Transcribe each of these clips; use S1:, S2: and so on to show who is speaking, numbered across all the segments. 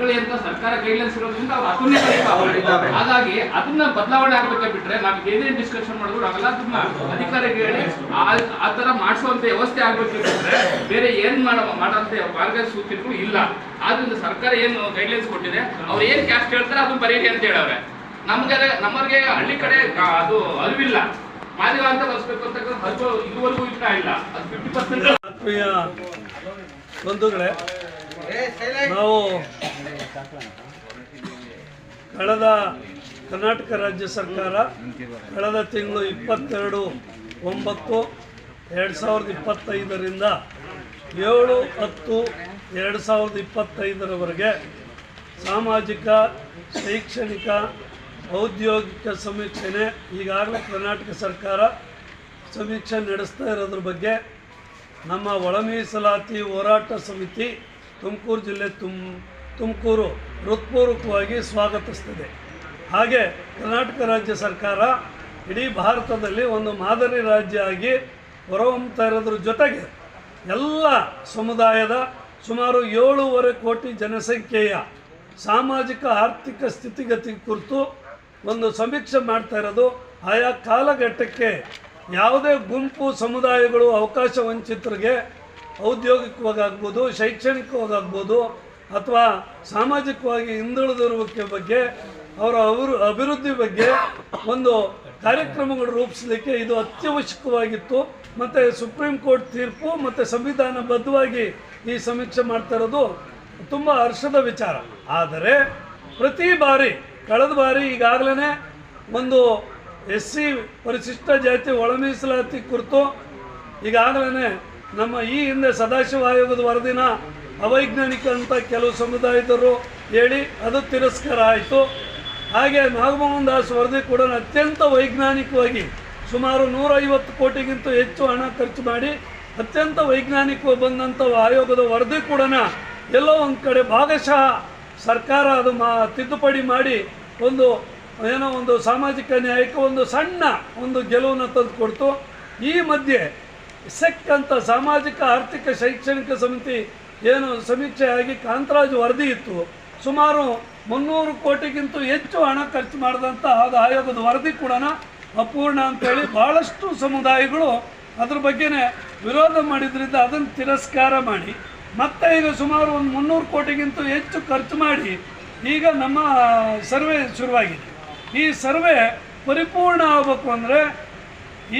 S1: ಬರ್ಕೊಳ್ಳಿ ಅಂತ ಸರ್ಕಾರ ಗೈಡ್ಲೈನ್ಸ್ ಇರೋದ್ರಿಂದ ಅವ್ರು ಅದನ್ನೇ. ಹಾಗಾಗಿ ಅದನ್ನ ಬದಲಾವಣೆ ಆಗ್ಬೇಕೆ ಬಿಟ್ರೆ ನಾವು ಏನೇನು ಡಿಸ್ಕಷನ್ ಮಾಡಿದ್ರು ನಾವೆಲ್ಲ ಅದನ್ನ ಅಧಿಕಾರಿಗೆ ಹೇಳಿ ಆ- ಆ ತರ ಮಾಡಿಸುವಂತ ವ್ಯವಸ್ಥೆ ಆಗ್ಬೇಕು ಬಿಟ್ರೆ ಬೇರೆ ಏನ್ ಮಾಡೋ ಮಾಡೋಂತ ಮಾರ್ಗಸೂಚಿಗಳು ಇಲ್ಲ. ಆದ್ರಿಂದ ಸರ್ಕಾರ ಏನು ಗೈಡ್ಲೈನ್ಸ್ ಕೊಟ್ಟಿದೆ ಅವ್ರು ಏನ್ ಕ್ಯಾಸ್ಟ್ ಹೇಳ್ತಾರೆ ಅದನ್ನ ಬರೀರಿ ಅಂತ ಹೇಳವ್ರೆ. ನಮ್ಗೆ ನಮ್ಮವ್ರಿಗೆ ಹಳ್ಳಿ ಕಡೆ ಅದು ಅರಿವಿಲ್ಲ. ಮಾದಿಗ ಅಂತ ಬರ್ಸ್ಬೇಕು ಅಂತ ಇದುವರೆಗೂ ಇಷ್ಟ ಇಲ್ಲ. ಅದು ಫಿಫ್ಟಿ ಪರ್ಸೆಂಟ್
S2: ಬಂಧುಗಳೇ ನಾವು ಕಳೆದ ಕರ್ನಾಟಕ ರಾಜ್ಯ ಸರ್ಕಾರ ಕಳೆದ ತಿಂಗಳು ಇಪ್ಪತ್ತೆರಡು, ಒಂಬತ್ತು, ಎರಡು ಸಾವಿರದ ಇಪ್ಪತ್ತೈದರಿಂದ ಏಳು, ಹತ್ತು, ಎರಡು ಸಾವಿರದ ಇಪ್ಪತ್ತೈದರವರೆಗೆ ಸಾಮಾಜಿಕ, ಶೈಕ್ಷಣಿಕ, ಔದ್ಯೋಗಿಕ ಸಮೀಕ್ಷೆನೆ ಈಗಾಗಲೇ ಕರ್ನಾಟಕ ಸರ್ಕಾರ ಸಮೀಕ್ಷೆ ನಡೆಸ್ತಾ ಇರೋದ್ರ ಬಗ್ಗೆ ನಮ್ಮ ಒಳಮೀಸಲಾತಿ ಹೋರಾಟ ಸಮಿತಿ ತುಮಕೂರು ಜಿಲ್ಲೆ ತುಮ್, ತುಮಕೂರು ಹೃತ್ಪೂರ್ವಕವಾಗಿ ಸ್ವಾಗತಿಸ್ತದೆ. ಹಾಗೆ ಕರ್ನಾಟಕ ರಾಜ್ಯ ಸರ್ಕಾರ ಇಡೀ ಭಾರತದಲ್ಲಿ ಒಂದು ಮಾದರಿ ರಾಜ್ಯ ಆಗಿ ಹೊರಹೊಮ್ಮತಾ ಇರೋದ್ರ ಜೊತೆಗೆ ಎಲ್ಲ ಸಮುದಾಯದ ಸುಮಾರು ಏಳೂವರೆ ಕೋಟಿ ಜನಸಂಖ್ಯೆಯ ಸಾಮಾಜಿಕ, ಆರ್ಥಿಕ ಸ್ಥಿತಿಗತಿ ಕುರಿತು ಒಂದು ಸಮೀಕ್ಷೆ ಮಾಡ್ತಾ ಇರೋದು. ಆಯಾ ಕಾಲಘಟ್ಟಕ್ಕೆ ಯಾವುದೇ ಗುಂಪು ಸಮುದಾಯಗಳು ಅವಕಾಶ ವಂಚಿತರಿಗೆ ಔದ್ಯೋಗಿಕವಾಗಾಗ್ಬೋದು ಶೈಕ್ಷಣಿಕವಾಗಾಗ್ಬೋದು ಅಥವಾ ಸಾಮಾಜಿಕವಾಗಿ ಹಿಂದುಳಿದಿರುವಿಕೆ ಬಗ್ಗೆ, ಅವರ ಅವರು, ಅಭಿವೃದ್ಧಿ ಬಗ್ಗೆ ಒಂದು ಕಾರ್ಯಕ್ರಮಗಳು ರೂಪಿಸಲಿಕ್ಕೆ ಇದು ಅತ್ಯವಶ್ಯಕವಾಗಿತ್ತು. ಮತ್ತು ಸುಪ್ರೀಂ ಕೋರ್ಟ್ ತೀರ್ಪು, ಮತ್ತು ಸಂವಿಧಾನಬದ್ಧವಾಗಿ ಈ ಸಮೀಕ್ಷೆ ಮಾಡ್ತಾ ಇರೋದು ತುಂಬ ಹರ್ಷದ ವಿಚಾರ. ಆದರೆ ಪ್ರತಿ ಬಾರಿ, ಕಳೆದ ಬಾರಿ ಈಗಾಗಲೇ ಒಂದು ಎಸ್ ಸಿ ಪರಿಶಿಷ್ಟ ಜಾತಿ ಒಳ ಮೀಸಲಾತಿ ಕುರಿತು ಈಗಾಗಲೇ ನಮ್ಮ ಈ ಹಿಂದೆ ಸದಾಶಿವ ಆಯೋಗದ ವರದಿನ ಅವೈಜ್ಞಾನಿಕ ಅಂತ ಕೆಲವು ಸಮುದಾಯದವರು ಹೇಳಿ ಅದು ತಿರಸ್ಕಾರ ಆಯಿತು. ಹಾಗೆ ನಾಗಮೋಹನ್ ದಾಸ್ ವರದಿ ಕೂಡ ಅತ್ಯಂತ ವೈಜ್ಞಾನಿಕವಾಗಿ ಸುಮಾರು ನೂರೈವತ್ತು ಕೋಟಿಗಿಂತ ಹೆಚ್ಚು ಹಣ ಖರ್ಚು ಮಾಡಿ ಅತ್ಯಂತ ವೈಜ್ಞಾನಿಕವಾಗಿ ಬಂದಂಥ ಆಯೋಗದ ವರದಿ ಕೂಡ ಎಲ್ಲೋ ಒಂದು ಕಡೆ ಭಾಗಶಃ ಸರ್ಕಾರ ಅದು ಮಾ ತಿದ್ದುಪಡಿ ಮಾಡಿ ಒಂದು ಏನೋ ಒಂದು ಸಾಮಾಜಿಕ ನ್ಯಾಯಕ್ಕೆ ಒಂದು ಸಣ್ಣ ಒಂದು ಗೆಲುವನ್ನು ತಂದುಕೊಡ್ತು ಈ ಮಧ್ಯೆ ಸೆಕ್ ಸಾಮಾಜಿಕ, ಆರ್ಥಿಕ, ಶೈಕ್ಷಣಿಕ ಸಮಿತಿ ಏನು ಸಮೀಕ್ಷೆಯಾಗಿ ಕಾಂತರಾಜ್ ವರದಿ ಇತ್ತು. ಸುಮಾರು ಮುನ್ನೂರು ಕೋಟಿಗಿಂತ ಹೆಚ್ಚು ಹಣ ಖರ್ಚು ಮಾಡಿದಂಥ ಆದ ಆಯೋಗದ ವರದಿ ಕೂಡ ಅಪೂರ್ಣ ಅಂತೇಳಿ ಭಾಳಷ್ಟು ಸಮುದಾಯಗಳು ಅದ್ರ ಬಗ್ಗೆನೇ ವಿರೋಧ ಮಾಡಿದ್ರಿಂದ ಅದನ್ನು ತಿರಸ್ಕಾರ ಮಾಡಿ, ಮತ್ತೆ ಈಗ ಸುಮಾರು ಒಂದು ಮುನ್ನೂರು ಕೋಟಿಗಿಂತ ಹೆಚ್ಚು ಖರ್ಚು ಮಾಡಿ ಈಗ ನಮ್ಮ ಸರ್ವೆ ಶುರುವಾಗಿದೆ. ಈ ಸರ್ವೆ ಪರಿಪೂರ್ಣ ಆಗಬೇಕು ಅಂದರೆ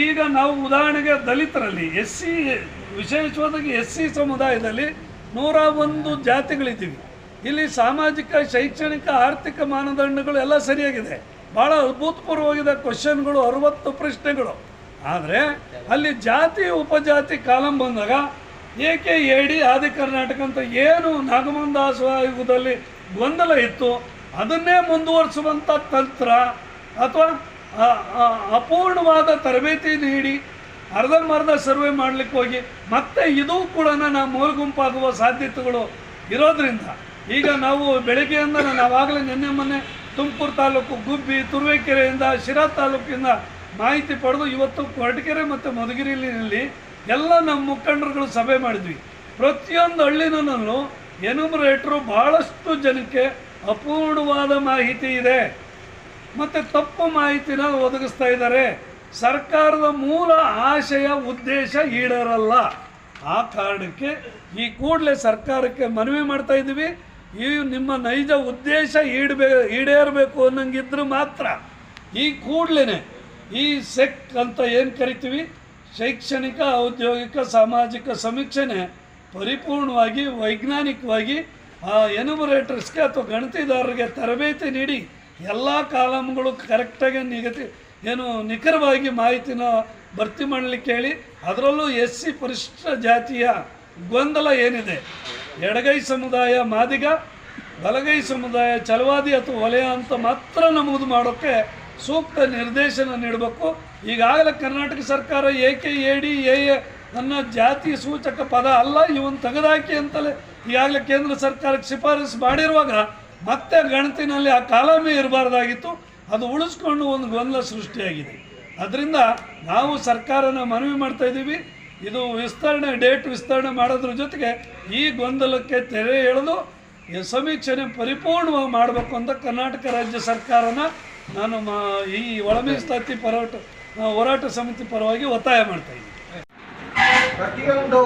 S2: ಈಗ ನಾವು ಉದಾಹರಣೆಗೆ ದಲಿತರಲ್ಲಿ ಎಸ್ ಸಿ ವಿಶೇಷವಾಗಿ ಎಸ್ ಸಿ ಸಮುದಾಯದಲ್ಲಿ ನೂರ ಒಂದು ಜಾತಿಗಳಿದ್ದೀವಿ. ಇಲ್ಲಿ ಸಾಮಾಜಿಕ, ಶೈಕ್ಷಣಿಕ, ಆರ್ಥಿಕ ಮಾನದಂಡಗಳು ಎಲ್ಲ ಸರಿಯಾಗಿದೆ. ಭಾಳ ಅದ್ಭುತಪೂರ್ವವಾಗಿದೆ ಕ್ವಶನ್ಗಳು, ಅರವತ್ತು ಪ್ರಶ್ನೆಗಳು. ಆದರೆ ಅಲ್ಲಿ ಜಾತಿ, ಉಪಜಾತಿ ಕಾಲಂ ಬಂದಾಗ ಏಕೆ ಡಿ, ಆದಿ ಕರ್ನಾಟಕ ಅಂತ ಏನು ನಾಗಮಂದಾಸದಲ್ಲಿ ಗೊಂದಲ ಇತ್ತು, ಅದನ್ನೇ ಮುಂದುವರಿಸುವಂಥ ತಂತ್ರ ಅಥವಾ ಅಪೂರ್ಣವಾದ ತರಬೇತಿ ನೀಡಿ ಅರ್ಧಂಬರ್ಧ ಸರ್ವೆ ಮಾಡಲಿಕ್ಕೆ ಹೋಗಿ, ಮತ್ತೆ ಇದು ಕೂಡ ನಾವು ಮೂಲ ಗುಂಪಾಗುವ ಸಾಧ್ಯತೆಗಳು ಇರೋದ್ರಿಂದ ಈಗ ನಾವು ಬೆಳಗ್ಗೆಯಿಂದ ನಾವಾಗಲೇ ನಿನ್ನೆ ಮೊನ್ನೆ ತುಮಕೂರು ತಾಲೂಕು ಗುಬ್ಬಿ, ತುರುವೇಕೆರೆಯಿಂದ ಶಿರಾ ತಾಲೂಕಿಂದ ಮಾಹಿತಿ ಪಡೆದು ಇವತ್ತು ಕೊರಟಗೆರೆ ಮತ್ತು ಮಧುಗಿರಿಯಲ್ಲಿ ಎಲ್ಲ ನಮ್ಮ ಮುಖಂಡರುಗಳು ಸಭೆ ಮಾಡಿದ್ವಿ. ಪ್ರತಿಯೊಂದು ಹಳ್ಳಿನೂ ಎನುಮರೇಟ್ರು ಭಾಳಷ್ಟು ಜನಕ್ಕೆ ಅಪೂರ್ಣವಾದ ಮಾಹಿತಿ ಇದೆ. ಮತ್ತು ತಪ್ಪು ಮಾಹಿತಿನ ಒದಗಿಸ್ತಾ ಇದ್ದಾರೆ. ಸರ್ಕಾರದ ಮೂಲ ಆಶಯ, ಉದ್ದೇಶ ಈಡೇರಲ್ಲ. ಆ ಕಾರಣಕ್ಕೆ ಈ ಕೂಡಲೇ ಸರ್ಕಾರಕ್ಕೆ ಮನವಿ ಮಾಡ್ತಾ ಇದ್ದೀವಿ. ಈ ನಿಮ್ಮ ನೈಜ ಉದ್ದೇಶ ಈಡಬೇ, ಈಡೇರಬೇಕು ಅನ್ನಂಗಿದ್ರೆ ಮಾತ್ರ ಈ ಕೂಡಲೇ ಈ ಸೆಕ್ ಅಂತ ಏನು ಕರಿತೀವಿ? ಶೈಕ್ಷಣಿಕ, ಔದ್ಯೋಗಿಕ, ಸಾಮಾಜಿಕ ಸಮೀಕ್ಷೆನೆ ಪರಿಪೂರ್ಣವಾಗಿ, ವೈಜ್ಞಾನಿಕವಾಗಿ ಆ ಎನುಮರೇಟರ್ಸ್ಗೆ ಅಥವಾ ಗಣತಿದಾರರಿಗೆ ತರಬೇತಿ ನೀಡಿ ಎಲ್ಲ ಕಾಲಮ್ಗಳು ಕರೆಕ್ಟಾಗಿ ನಿಗದಿ, ಏನು ನಿಖರವಾಗಿ ಮಾಹಿತಿನ ಭರ್ತಿ ಮಾಡಲಿಕ್ಕೆ ಹೇಳಿ, ಅದರಲ್ಲೂ ಎಸ್ ಸಿ ಪರಿಶಿಷ್ಟ ಜಾತಿಯ ಗೊಂದಲ ಏನಿದೆ? ಎಡಗೈ ಸಮುದಾಯ ಮಾದಿಗ, ಬಲಗೈ ಸಮುದಾಯ ಚಲವಾದಿ ಅಥವಾ ವಲಯ ಅಂತ ಮಾತ್ರ ನಮೂದು ಮಾಡೋಕ್ಕೆ ಸೂಕ್ತ ನಿರ್ದೇಶನ ನೀಡಬೇಕು. ಈಗಾಗಲೇ ಕರ್ನಾಟಕ ಸರ್ಕಾರ ಏಕೆ ಎ ಡಿ, ಎ ಅನ್ನೋ ಜಾತಿ ಸೂಚಕ ಪದ ಅಲ್ಲ, ಇವನ್ ತೆಗೆದಾಕಿ ಅಂತಲೇ ಈಗಾಗಲೇ ಕೇಂದ್ರ ಸರ್ಕಾರಕ್ಕೆ ಶಿಫಾರಸು ಮಾಡಿರುವಾಗ ಮತ್ತೆ ಗಣತಿನಲ್ಲಿ ಆ ಕಾಲಮೇ ಇರಬಾರ್ದಾಗಿತ್ತು. ಅದು ಉಳಿಸ್ಕೊಂಡು ಒಂದು ಗೊಂದಲ ಸೃಷ್ಟಿಯಾಗಿದೆ. ಅದರಿಂದ ನಾವು ಸರ್ಕಾರನ ಮನವಿ ಮಾಡ್ತಾ ಇದ್ದೀವಿ. ಇದು ವಿಸ್ತರಣೆ, ಡೇಟ್ ವಿಸ್ತರಣೆ ಮಾಡೋದ್ರ ಜೊತೆಗೆ ಈ ಗೊಂದಲಕ್ಕೆ ತೆರೆ ಎಳೆದು ಈ ಸಮೀಕ್ಷೆನೆ ಪರಿಪೂರ್ಣವಾಗಿ ಮಾಡಬೇಕು ಅಂತ ಕರ್ನಾಟಕ ರಾಜ್ಯ ಸರ್ಕಾರನ ನಾನು ಈ ಒಳ ಪರೋಟ, ಹೋರಾಟ ಸಮಿತಿ ಪರವಾಗಿ ಒತ್ತಾಯ ಮಾಡ್ತಾ ಇದ್ದೀನಿ.
S3: ಪ್ರತಿಯೊಂದು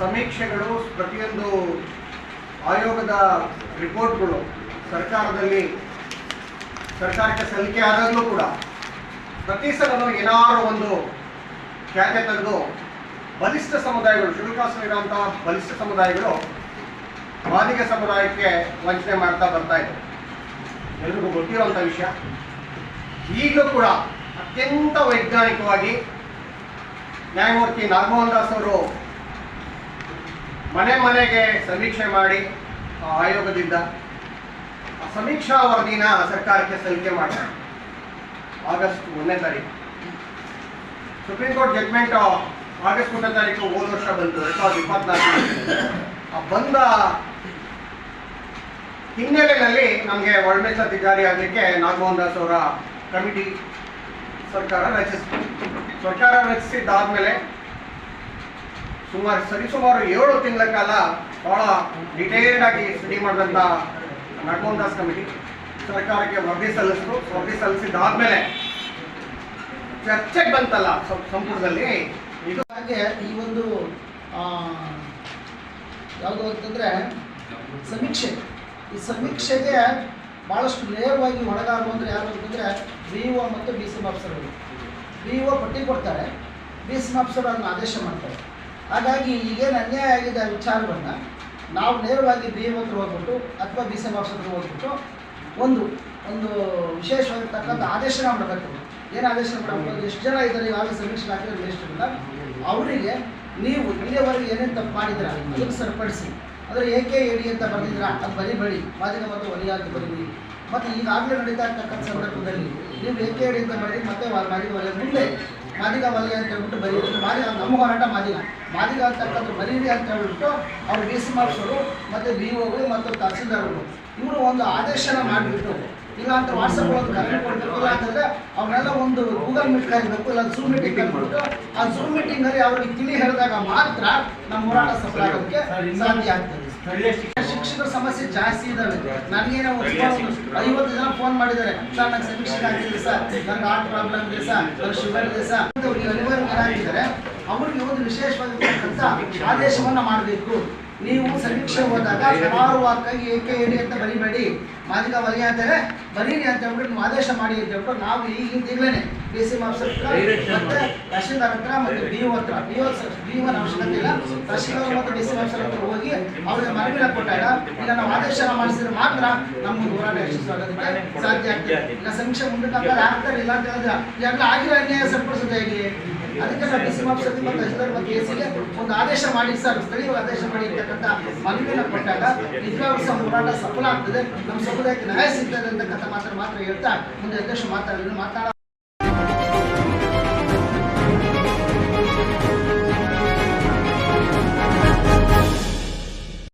S3: ಸಮೀಕ್ಷೆಗಳು, ಪ್ರತಿಯೊಂದು ಆಯೋಗದ ರಿಪೋರ್ಟ್ಗಳು ಸರ್ಕಾರದಲ್ಲಿ ಸರ್ಕಾರಕ್ಕೆ ಸಲ್ಲಿಕೆ ಆದಾಗಲೂ ಕೂಡ ಪ್ರತಿ ಸಲನೂ ಏನಾದರೂ ಒಂದು ಖ್ಯಾತೆ ತೆಗೆದು ಬಲಿಷ್ಠ ಸಮುದಾಯಗಳು ಶುಲ್ಕಾಸಲ್ಲಿರುವಂತಹ ಬಲಿಷ್ಠ ಸಮುದಾಯಗಳು ಮಾದಿಗ ಸಮುದಾಯಕ್ಕೆ ವಂಚನೆ ಮಾಡ್ತಾ ಬರ್ತಾ ಇದೆ. ಎಲ್ರಿಗೂ ಗೊತ್ತಿರುವಂಥ ವಿಷಯ. ಈಗಲೂ ಕೂಡ ಅತ್ಯಂತ ವೈಜ್ಞಾನಿಕವಾಗಿ ನ್ಯಾಯಮೂರ್ತಿ ನಾಗಮೋಹನ್ ದಾಸ್ ಅವರು ಮನೆ ಮನೆಗೆ ಸಮೀಕ್ಷೆ ಮಾಡಿ ಆಯೋಗದಿಂದ ಸಮೀಕ್ಷಾ ವರದಿನ ಸರ್ಕಾರಕ್ಕೆ ಸಲ್ಲಿಕೆ ಮಾಡ್ತಾರೆ. ಆಗಸ್ಟ್ ಒಂದನೇ ತಾರೀಕು. ಸುಪ್ರೀಂ ಕೋರ್ಟ್ ಜಡ್ಮೆಂಟ್ ಆಗಸ್ಟ್ ಒಂದನೇ ತಾರೀಕು ಹೋದ ವರ್ಷ ಬಂತು, ಎರಡ್ ಸಾವಿರದ ಇಪ್ಪತ್ನಾಲ್ಕು. ಬಂದ ಹಿನ್ನೆಲೆಯಲ್ಲಿ ನಮಗೆ ಒಳಮೀಸಲಾತಿ ಜಾರಿ ಆಗಲಿಕ್ಕೆ ನಾಗಮೋಹನ್ ದಾಸ್ ಅವರ ಕಮಿಟಿ ಸರ್ಕಾರ ರಚಿಸಿತು ಸರ್ಕಾರ ರಚಿಸಿದ್ದಾದ್ಮೇಲೆ ಸುಮಾರು ಸರಿಸುಮಾರು ಏಳು ತಿಂಗಳ ಕಾಲ ಬಹಳ ಡಿಟೇಲ್ಡ್ ಆಗಿ ಸ್ಟಡಿ ಮಾಡಿದಂತ ನಡ್ಮೋಹನ್ ದಾಸ್ ಕಮಿಟಿ ಸರ್ಕಾರಕ್ಕೆ ವರದಿ ಸಲ್ಲಿಸಿತು ವರದಿ ಸಲ್ಲಿಸಿದ್ದಾದ್ಮೇಲೆ ಚರ್ಚೆಗೆ ಬಂತಲ್ಲ ಸಂಪುಟದಲ್ಲಿ. ಇದು
S4: ಹಾಗೆ ಈ ಒಂದು ಯಾವುದು ಅಂತಂದರೆ ಸಮೀಕ್ಷೆ. ಈ ಸಮೀಕ್ಷೆಗೆ ಭಾಳಷ್ಟು ನೇರವಾಗಿ ಒಳಗಾಗುವ ಅಂದರೆ ಯಾರು ಅಂತಂದರೆ ಬಿ ಒ ಮತ್ತು ಬಿ ಸಿ ಆಫೀಸರ್ಗಳು ಬಿ ಒ ಪಟ್ಟಿ ಕೊಡ್ತಾರೆ. ಬಿ ಸಿ ಅದನ್ನು ಆದೇಶ ಮಾಡ್ತಾರೆ. ಹಾಗಾಗಿ ಈಗೇನು ಅನ್ಯಾಯ ಆಗಿದೆ ಆ ವಿಚಾರವನ್ನು ನಾವು ನೇರವಾಗಿ ಬಿ ಎಂ ಹತ್ರ ಹೋಗ್ಬಿಟ್ಟು ಅಥವಾ ಬಿ ಸಿ ಆಫೀಸರ್ ಹತ್ರ ಹೋಗ್ಬಿಟ್ಟು ಒಂದು ಒಂದು ವಿಶೇಷವಾಗಿರ್ತಕ್ಕಂಥ ಆದೇಶನ ಮಾಡಬೇಕು. ಏನು ಆದೇಶ ಮಾಡಬೇಕು? ಎಷ್ಟು ಜನ ಇದ್ದಾರೆ ಇವಾಗ ಸಮೀಕ್ಷೆ ಹಾಕಿದ್ರೆ ಇಲ್ಲ ಅವರಿಗೆ ನೀವು ಇಲ್ಲಿಯವರೆಗೆ ಏನೇನು ತಪ್ಪು ಮಾಡಿದ್ರ ಅದಕ್ಕೆ ಸರಿಪಡಿಸಿ. ಅಂದರೆ ಏಕೆ ಎಡಿ ಅಂತ ಬರೆದಿದ್ರ ಅದು ಬರಿಬೇಡಿ ಮಾಧ್ಯಮ ಮತ್ತು ಒಲಿಯಾಗಿ ಬರೀರಿ ಮತ್ತು ಈಗಾಗಲೇ ನಡೀತಾ ಇರ್ತಕ್ಕಂಥ ಸಂದರ್ಭದಲ್ಲಿ ನೀವು ಏಕೆ ಎಡಿ ಅಂತ ಬರೀರಿ ಮತ್ತೆ ವಲಯ ಮುಂದೆ ಮಾದಿಗ ವಲಯ ಅಂತ ಹೇಳ್ಬಿಟ್ಟು ಬರೀರಿ ಮಾದಿಗ ನಮ್ಮ ಹೋರಾಟ ಮಾದಿಗ. ಮಾದಿಗ ಅಂತಕ್ಕಂಥ ಬರೀರಿ ಅಂತ ಹೇಳ್ಬಿಟ್ಟು ಅವ್ರು ಡಿ ಸಿ ಮಾರ್ಷರು ಮತ್ತು ಬಿ ಓಗಳು ಮತ್ತು ತಹಸೀಲ್ದಾರ್ಗಳು. ಇವರು ಒಂದು ಆದೇಶನ ಮಾಡಿಬಿಟ್ಟು ಇಲ್ಲ ಅಂತ ವಾಟ್ಸಪ್ ಒಂದು ಕರೆಂಟ್ ಕೊಡಬೇಕು ಇಲ್ಲ ಅಂತಂದ್ರೆ ಅವನ್ನೆಲ್ಲ ಒಂದು ಗೂಗಲ್ ಮೀಟ್ ಕರಿಬೇಕು ಇಲ್ಲ ಝೂಮ್ ಮೀಟಿಂಗ್ ಕರಿಬಿಟ್ಟು ಆ ಝೂಮ್ ಮೀಟಿಂಗಲ್ಲಿ ಅವ್ರಿಗೆ ತಿಳಿ ಹೇಳಿದಾಗ ಮಾತ್ರ ನಮ್ಮ ಹೋರಾಟ ಸಫಲ ಆಗೋದಕ್ಕೆ ಸಾಧ್ಯ ಆಗ್ತದೆ. ಶಿಕ್ಷಕರ ಸಮಸ್ಯೆ ಜಾಸ್ತಿ ಇದಾವೆ. ನನಗೇನೋ ಐವತ್ತು ಜನ ಫೋನ್ ಮಾಡಿದ್ದಾರೆ. ಸರ್ ನಂಗೆ ಸಮೀಕ್ಷೆ ಆಗಿದೆ ಸರ್. ನನಗೆ ಹಾರ್ಟ್ ಪ್ರಾಬ್ಲಮ್ ಇದೆ ಸರ್. ನನಗೆ ಶುಗರ್ ಇದೆ ಸರ್. ಅವ್ರಿಗೆ ಅನಿವಾರ್ಯ ಏನಾಗಿದ್ದಾರೆ ಅವರಿಗೆ ಒಂದು ವಿಶೇಷವಾಗಿರ್ತಕ್ಕಂಥ ಆದೇಶವನ್ನ ಮಾಡಬೇಕು. ನೀವು ಸಮೀಕ್ಷೆ ಹೋದಾಗ ಕರಾರುವಾಕ್ಕಾಗಿ ಏಕೆ ಏಡಿ ಅಂತ ಬರಿಬೇಡಿ. ಮಾದಿಗ ಬರೀ ಅಂತಾರೆ ಬರೀರಿ ಅಂತ ಹೇಳ್ಬಿಟ್ಟು ನೀವು ಆದೇಶ ಮಾಡಿ ಅಂತ ಹೇಳ್ಬಿಟ್ಟು ನಾವು ಈಗಿನ ಈಗಲೇ ಡಿ ಸಿ ಆಫೀಸರ್ ಮತ್ತೆ ತಹಶೀಲ್ದಾರ್ ಹತ್ರ ಮತ್ತೆ ಬಿ ಒ ಹತ್ರ. ಬಿ ಒ ಡಿ ಒನ್ ಅವಶ್ಯಕತೆ ಇಲ್ಲ. ತಹಶೀಲ್ದಾರ್ ಮತ್ತು ಡಿ ಸಿ ಆಫೀಸರ್ ಹತ್ರ ಹೋಗಿ ಅವ್ರಿಗೆ ಮನವಿನ ಕೊಟ್ಟಾಗ ಇಲ್ಲ ನಾವು ಆದೇಶ ಮಾಡಿಸಿದ್ರೆ ಮಾತ್ರ ನಮ್ಮ ಹೋರಾಟ ಯಶಸ್ವಾಗೋದಕ್ಕೆ ಸಾಧ್ಯ ಆಗ್ತದೆ. ಇಲ್ಲ ಸಮೀಕ್ಷೆ ಮುಂದಕ್ಕೆ ಆಗ್ತಾರೆ ಇಲ್ಲ ಅಂತ ಹೇಳಿದ್ರೆ ಯಾಕೆ ಆಗಿರೋ ಅನ್ಯಾಯ ಸರಿಪಡಿಸೋದು ಹೇಗೆ? ಅದಕ್ಕೆ ನಾವು ಡಿ ಸಿ ಆಫೀಸರ್ ಮತ್ತು ತಹಶೀಲ್ದಾರ್ ಮತ್ತು ಎ ಸಿಗೆ ಒಂದು ಆದೇಶ ಮಾಡಿ. ಸರ್ ಸ್ಥಳೀಯ ಆದೇಶ ಮಾಡಿ ಇರ್ತಕ್ಕಂಥ ಮನವಿನ ಕೊಟ್ಟಾಗ ನಿಜವಾಗ್ಲೂ ಸಹ ಹೋರಾಟ ಸಫಲ ಆಗ್ತದೆ. ನಮ್ಮ ಸಮುದಾಯಕ್ಕೆ ನ್ಯಾಯ ಸಿಗ್ತದೆ ಅಂತಕ್ಕಂಥ ಮಾತ್ರ ಮಾತ್ರ ಹೇಳ್ತಾ ಮುಂದೆ ಅಧ್ಯಕ್ಷ ಮಾತಾಡಿದ್ರು ಮಾತಾಡ